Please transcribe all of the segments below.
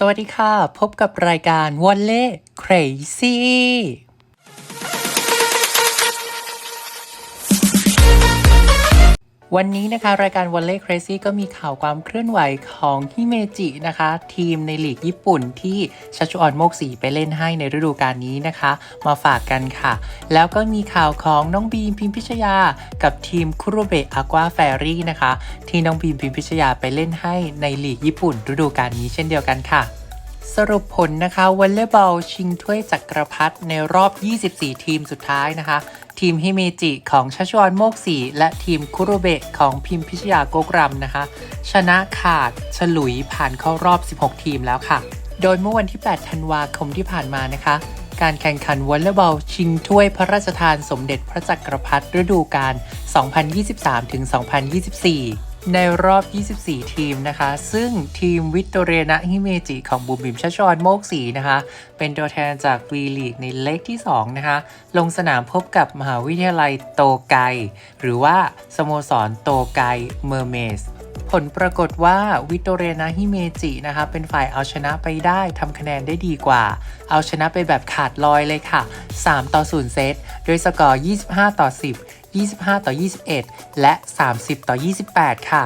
สวัสดีค่ะ พบกับรายการวอลเล่ Crazy วันนี้นะคะรายการ Volley Crazy ก็มีข่าวความเคลื่อนไหวของฮิเมจินะคะ ทีมในลีกญี่ปุ่นที่ชัชออนโมกสีไปเล่นให้ในฤดูกาลนี้นะคะ มาฝากกันค่ะ แล้วก็มีข่าวของน้องบีมพิมพิชยา กับทีมคุโรเบะอากวาแฟรี่นะคะ ที่น้องบีมพิมพิชยาไปเล่นให้ในลีกญี่ปุ่น ฤดูกาลนี้เช่นเดียวกันค่ะสรุปผลนะคะวอลเลย์บอลชิงถ้วยจักรพรรดิในรอบ 24 ทีมสุดท้ายนะคะ ทีมฮิเมจิของชัชวอนโมกสีและทีมคุโรเบะของพิมพิชยาโกกรัมนะคะ ชนะขาดฉลุยผ่านเข้ารอบ 16 ทีมแล้วค่ะ โดยเมื่อวันที่ 8 ธันวาคมที่ผ่านมานะคะ การแข่งขันวอลเลย์บอลชิงถ้วยพระราชทานสมเด็จพระจักรพรรดิฤดูกาล 2023-2024 ในรอบ 24 ทีมนะคะ ซึ่งทีมวิตโตเรนะฮิเมจิของบุมบิมชัชอนโมกสีนะคะ เป็นตัวแทนจากวีลีกในเลขที่ 2 นะคะ ลงสนามพบกับมหาวิทยาลัยโตไก หรือว่าสโมสรโตไกเมอร์เมสผลปรากฏว่าวิโตเรนาฮิเมจินะคะเป็นฝ่ายเอาชนะไปได้ทำคะแนนได้ดีกว่า เอาชนะไปแบบขาดลอยเลยค่ะ 3 ต่อ 0 เซต โดยสกอร์ 25 ต่อ 10 25 ต่อ 21 และ 30 ต่อ 28 ค่ะ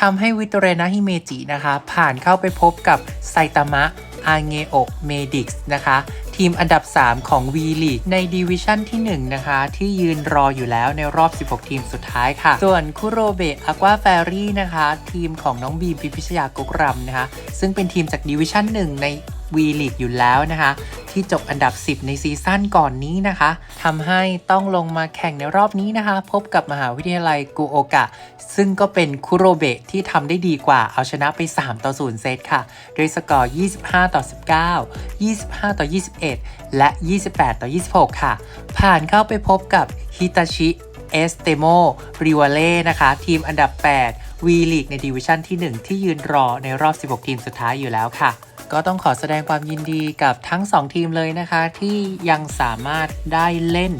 ทำให้วิโตเรนาฮิเมจินะคะ ผ่านเข้าไปพบกับไซตามะอาเงโอะเมดิกส์นะคะ ทีมอันดับ 3 ของ V League ในดิวิชั่นที่ 1 นะคะ ที่ยืนรออยู่แล้วในรอบ 16 ทีมสุดท้ายค่ะ ส่วนคุโรเบะอากวาแฟรี่นะคะ ทีมของน้องบีมพิพิชยากุกรัมนะคะ ซึ่งเป็นทีมจากดิวิชั่น 1 ใน V League อยู่แล้วนะคะ ที่จบอันดับ 10 ในซีซั่นก่อนนี้นะคะทำให้ต้องลงมาแข่งในรอบนี้นะคะ พบกับมหาวิทยาลัยกุโอกะ ซึ่งก็เป็นคุโรเบะที่ทำได้ดีกว่าเอาชนะไป 3 ต่อ 0 เซตค่ะ โดยสกอร์ 25 ต่อ 19 25 ต่อ 21 และ 28 ต่อ 26 ค่ะ ผ่านเข้าไปพบกับฮิตาชิเอสเตโมริวาเล่นะคะ ทีมอันดับ8 V League ในดิวิชั่นที่ 1 ที่ยืนรอในรอบ 16 ทีมสุดท้ายอยู่แล้วค่ะ ก็ต้องขอแสดงความยินดีกับทั้ง 2 ทีมเลยนะคะ ที่ยังสามารถได้เล่น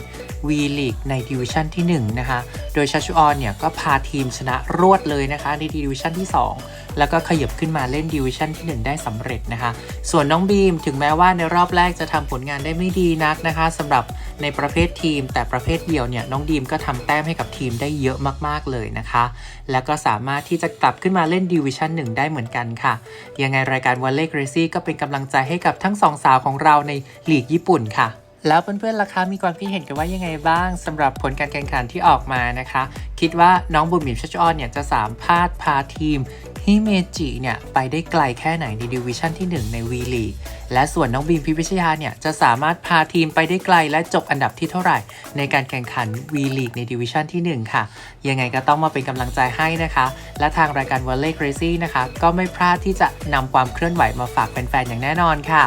V League ในดิวิชั่นที่ 1 นะคะ โดยชัชออนเนี่ยก็พาทีมชนะรวดเลยนะคะ ในดิวิชั่นที่ 2 แล้วก็ขยับขึ้นมาเล่นดิวิชั่นที่ 1 ได้สำเร็จนะคะ ส่วนน้องบีมถึงแม้ว่าในรอบแรกจะทำผลงานได้ไม่ดีนักนะคะสำหรับ ในประเภททีม แต่ประเภทเดียวเนี่ยน้องดีมก็ทำแต้มให้กับทีมได้เยอะมากๆเลยนะคะ แล้วก็สามารถที่จะกลับขึ้นมาเล่นดิวิชั่น1ได้เหมือนกันค่ะ ยังไงรายการวอลเล่ r รซี่ก็เป็นกำลังใจให้กับทั้งสองสาวของเราในลีกญี่ปุ่นค่ะแล้วเพื่อนๆล่ะคะมีความคิดเห็นกันว่ายังไงบ้างสำหรับผลการแข่งขันที่ออกมานะคะ คิดว่าน้องบุญมิมชัชออนเนี่ยจะสามารถพาทีม ฮิเมจิเนี่ยไปได้ไกลแค่ไหนในดิวิชั่นที่ 1 ในวีลีและส่วนน้องบีมพิพิชยาเนี่ยจะสามารถพาทีมไปได้ไกลและจบอันดับที่เท่าไหร่ ในการแข่งขันวีลีในดิวิชั่นที่ 1 ค่ะ ยังไงก็ต้องมาเป็นกำลังใจให้นะคะ และทางรายการ Volley Crazy นะคะ ก็ไม่พลาดที่จะนำความเคลื่อนไหวมาฝากแฟนๆอย่างแน่นอนค่ะ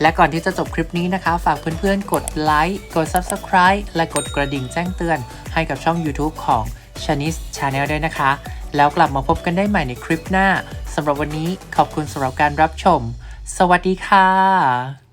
และก่อนที่จะจบคลิปนี้นะคะ ฝากเพื่อนๆ กดไลค์ กด Subscribe และกดกระดิ่งแจ้งเตือนให้กับช่อง YouTube ของ ชานิสชาแนลด้วยนะคะ แล้วกลับมาพบกันได้ใหม่ในคลิปหน้าสำหรับวันนี้ขอบคุณสำหรับการรับชม สวัสดีค่ะ